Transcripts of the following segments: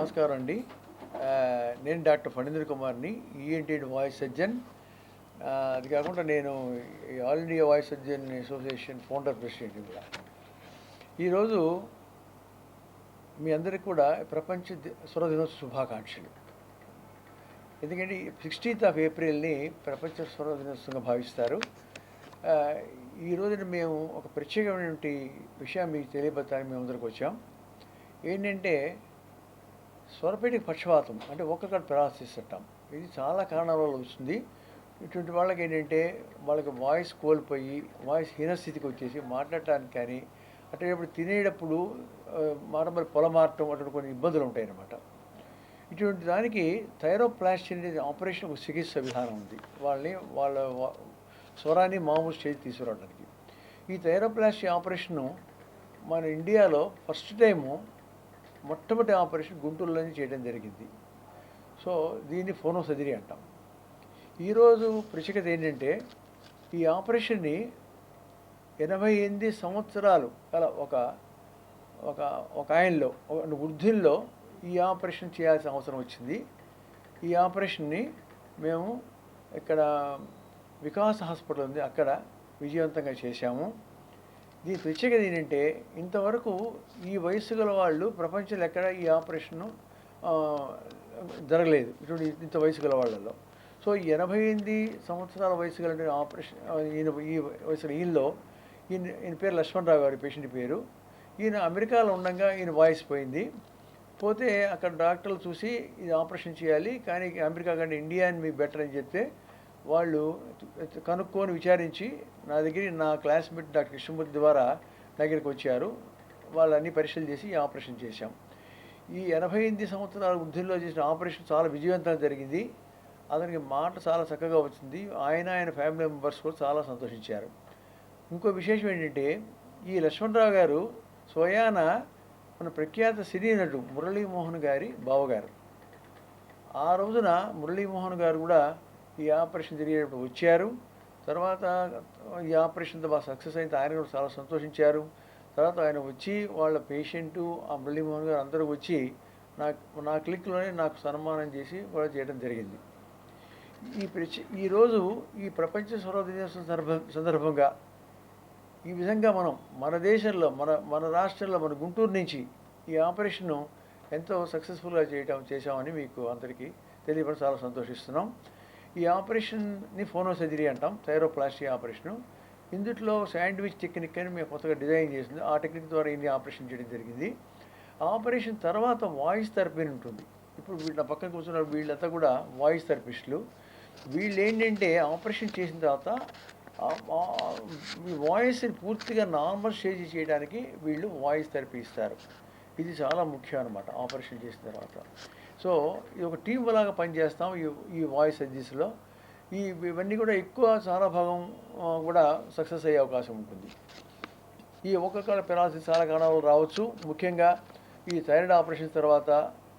నమస్కారం అండి. నేను డాక్టర్ ఫణీంద్ర కుమార్ని ఈఎన్టీ వాయిస్ సర్జన్. అది కాకుండా నేను all India voice surgeon association founder president కూడా ఈరోజు మీ అందరికీ కూడా ప్రపంచ స్వర దినోత్సవ శుభాకాంక్షలు. ఎందుకంటే సిక్స్టీన్త్ ఆఫ్ ఏప్రిల్ని ప్రపంచ స్వర దినోత్సవంగా భావిస్తారు ఈ రోజున మేము ఒక ప్రత్యేకమైనటువంటి విషయం మీకు తెలియపరచడానికి మేము అందరికి వచ్చాం. ఏంటంటే స్వరపేటికి పక్షవాతం అంటే ఒక్కొక్కటి పెరాలసిస్ అంటాం ఇది చాలా కారణాల వల్ల వస్తుంది. ఇటువంటి వాళ్ళకి ఏంటంటే వాళ్ళకి వాయిస్ కోల్పోయి వాయిస్ హీనస్థితికి వచ్చేసి మాట్లాడటానికి కానీ అటేటప్పుడు తినేటప్పుడు ఆ, మాట మరి అటువంటి కొన్ని ఇబ్బందులు ఉంటాయి అన్నమాట ఇటువంటి దానికి థైరోప్లాస్టీ అనేది ఆపరేషన్ ఒక చికిత్స విధానం ఉంది. వాళ్ళని వాళ్ళ స్వరాన్ని మామూలు స్టేజ్ తీసుకురావడానికి. ఈ థైరోప్లాస్టీ ఆపరేషను మన ఇండియాలో ఫస్ట్ టైము మొట్టమొదటి ఆపరేషన్ గుంటూరులోనే చేయడం జరిగింది. సో దీన్ని ఫోనో అంటాం. ఈరోజు ప్రత్యేకత ఏంటంటే ఈ ఆపరేషన్ని ఎనభై ఎనిమిది సంవత్సరాలు గల ఒక ఒక ఒక ఆయనలో ఒక వృద్ధుల్లో ఈ ఆపరేషన్ చేయాల్సిన అవసరం వచ్చింది. ఈ ఆపరేషన్ని మేము ఇక్కడ వికాస్ హాస్పిటల్ ఉంది. అక్కడ విజయవంతంగా చేశాము. దీని ప్రత్యేకత ఏంటంటే ఇంతవరకు ఈ వయసు గల వాళ్ళు ప్రపంచంలో ఎక్కడ ఈ ఆపరేషన్ను జరగలేదు. ఇటువంటి ఇంత వయసు గల వాళ్ళలో సో ఎనభై ఎనిమిది సంవత్సరాల వయసు గల ఆపరేషన్ ఈయన ఈ వయసు ఈయనలో ఈయన ఈయన పేరు లక్ష్మణరావు గారి పేషెంట్ పేరు. ఈయన అమెరికాలో ఉండగా ఈయన వాయిస్ పోయింది. పోతే అక్కడ డాక్టర్లు చూసి ఇది ఆపరేషన్ చేయాలి కానీ అమెరికా కంటే ఇండియా అని మీకు బెటర్ అని చెప్తే వాళ్ళు కనుక్కొని విచారించి నా దగ్గర నా క్లాస్మేట్ డాక్టర్ కృష్ణమూర్తి ద్వారా దగ్గరికి వచ్చారు. వాళ్ళన్ని పరీక్షలు చేసి ఆపరేషన్ చేశాం. ఈ ఎనభై ఎనిమిది సంవత్సరాల వృద్ధుల్లో చేసిన ఆపరేషన్ చాలా విజయవంతంగా జరిగింది. అతనికి మాట చాలా చక్కగా వచ్చింది. ఆయన ఆయన ఫ్యామిలీ మెంబర్స్ కూడా చాలా సంతోషించారు. ఇంకో విశేషం ఏంటంటే ఈ లక్ష్మణరావు గారు స్వయాన మన ప్రఖ్యాత సినీ నటుడు మురళీమోహన్ గారి బావగారు. ఆ రోజున మురళీమోహన్ గారు కూడా ఈ ఆపరేషన్ జరిగేటప్పుడు వచ్చారు. తర్వాత ఈ ఆపరేషన్తో బాగా సక్సెస్ అయితే ఆయన కూడా చాలా సంతోషించారు. తర్వాత ఆయన వచ్చి వాళ్ళ పేషెంటు ఆ మురళీమోహన్ గారు అందరూ వచ్చి నాకు నా క్లిక్లోనే నాకు సన్మానం చేసి కూడా చేయడం జరిగింది. ఈ ప్రచ ఈరోజు ఈ ప్రపంచ స్వర దినోత్సవం సందర్భ సందర్భంగా ఈ విధంగా మనం మన దేశంలో మన మన రాష్ట్రంలో మన గుంటూరు నుంచి ఈ ఆపరేషన్ను ఎంతో సక్సెస్ఫుల్గా చేయటం చేశామని మీకు అందరికీ తెలియడం చాలా సంతోషిస్తున్నాం. ఈ ఆపరేషన్ని ఫోనో సర్జరీ అంటాం థైరోప్లాస్టీ ఆపరేషను. ఇందుట్లో శాండ్విచ్ టెక్నిక్ అని మేము కొత్తగా డిజైన్ చేసింది. ఆ టెక్నిక్ ద్వారా ఇన్ని ఆపరేషన్ చేయడం జరిగింది. ఆపరేషన్ తర్వాత వాయిస్ థెరపీ ఉంటుంది. ఇప్పుడు వీళ్ళ పక్కన కూర్చున్న వీళ్ళంతా కూడా వాయిస్ థెరపిస్టులు. వీళ్ళు ఏంటంటే ఆపరేషన్ చేసిన తర్వాత వాయిస్ని పూర్తిగా నార్మల్ స్టేజ్ చేయడానికి వీళ్ళు వాయిస్ థెరపీ ఇస్తారు. ఇది చాలా ముఖ్యం అనమాట ఆపరేషన్ చేసిన తర్వాత. సో ఇది ఒక టీం లాగా పనిచేస్తాం ఈ ఈ వాయిస్ సర్జీస్లో ఈ ఇవన్నీ కూడా ఎక్కువ చాలా భాగం కూడా సక్సెస్ అయ్యే అవకాశం ఉంటుంది. ఈ ఒక్కొక్క పెరాలసిస్ చాలా కారణాలు రావచ్చు. ముఖ్యంగా ఈ థైరాయిడ్ ఆపరేషన్ తర్వాత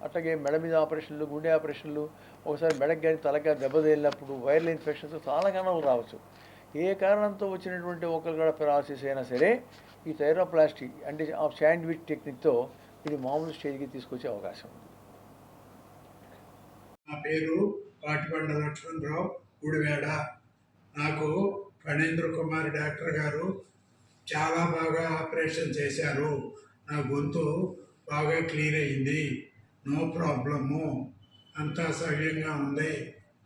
అట్లాగే మెడ మీద ఆపరేషన్లు గుండె ఆపరేషన్లు ఒకసారి మెడకు కానీ తలకి కానీ దెబ్బ తేలినప్పుడు వైరల్ ఇన్ఫెక్షన్స్ చాలా కారణాలు రావచ్చు. ఏ కారణంతో వచ్చినటువంటి ఒక్కరికడ పెరాలసిస్ అయినా సరే ఈ థైరోప్లాస్టీ అంటే ఆ శాండ్విచ్ టెక్నిక్తో ఇది మామూలు స్టేజ్కి తీసుకొచ్చే అవకాశం ఉంది. పేరు పాటిబండ లక్ష్మణరావు గుడివేడ నాకు ఫణేంద్ర కుమార్ డాక్టర్ గారు చాలా బాగా ఆపరేషన్ చేశారు. నా గొంతు బాగా క్లియర్ అయింది. No problem. అంతా సవ్యంగా ఉంది.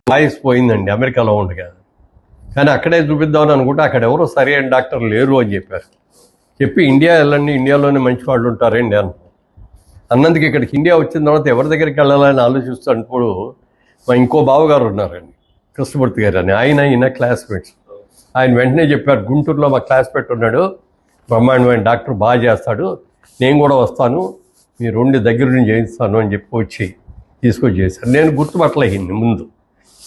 వాయిస్ పోయిందండి. అమెరికాలో ఉండగా. కానీ అక్కడే చూపిద్దామని అనుకుంటే అక్కడ ఎవరు అయిన డాక్టర్ లేరు అని చెప్పారు. చెప్పి ఇండియా వెళ్ళండి. ఇండియాలోనే మంచి వాళ్ళు ఉంటారండి అన్న అన్నందుకు ఇక్కడికి ఇండియా వచ్చిన తర్వాత ఎవరి దగ్గరికి వెళ్ళాలని ఆలోచిస్తున్నప్పుడు మా ఇంకో బావగారు ఉన్నారండి. కృష్ణమూర్తి గారు అని. ఆయన ఈయన క్లాస్మేట్స్ ఆయన వెంటనే చెప్పారు గుంటూరులో మా క్లాస్మేట్ ఉన్నాడు. బ్రహ్మాండమైన డాక్టర్ బాగా చేస్తాడు. నేను కూడా వస్తాను. మీ రెండు దగ్గర నుంచి చేయిస్తాను అని చెప్పి వచ్చి తీసుకొచ్చి చేశారు. నేను గుర్తుపట్టలేhinది ముందు.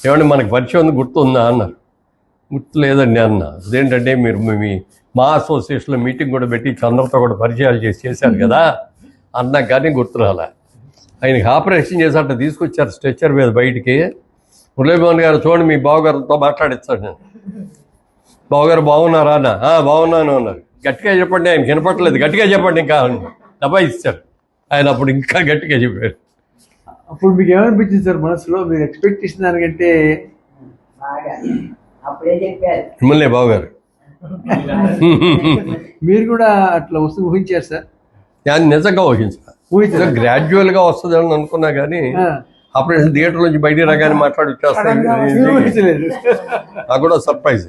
ఏమంటే మనకు పరిచయం ఉంది గుర్తు ఉందా అన్నారు. గుర్తు లేదండి అన్న. అదేంటంటే మీరు మీ మా అసోసియేషన్లో మీటింగ్ కూడా పెట్టి చంద్రతో కూడా పరిచయాలు చేసి చేశారు కదా. అన్నా కానీ గుర్తు రాలే. ఆయనకి ఆపరేషన్ చేసి అట్లా తీసుకొచ్చారు స్ట్రెచ్చర్ మీద బయటికి. మురళీమోహన్ గారు చూడండి మీ బావగారితో మాట్లాడిస్తాను నేను. బావగారు బాగున్నారా అన్న? "ఆ, బాగున్నాను అన్నారు. గట్టిగా చెప్పండి ఆయన వినపట్లేదు గట్టిగా చెప్పండి ఇంకా డబ్బా ఇచ్చారు. ఆయన అప్పుడు ఇంకా గట్టిగా చెప్పారు. అప్పుడు మీకు ఏమనిపించింది సార్ మనసులో? మీరు ఎక్స్పెక్ట్ చేసిన దానికంటే మిమ్మల్ని బాబు గారు మీరు కూడా అట్లా వస్తుంది ఊహించారు సార్? నేను నిజంగా ఊహించా ఊహించారు గ్రాడ్యువల్గా వస్తుందని అనుకున్నా కానీ. ఆపరేషన్ థియేటర్ నుంచి బయటికి రాగానే మాట్లాడి వచ్చేస్తాను నాకు కూడా సర్ప్రైజ్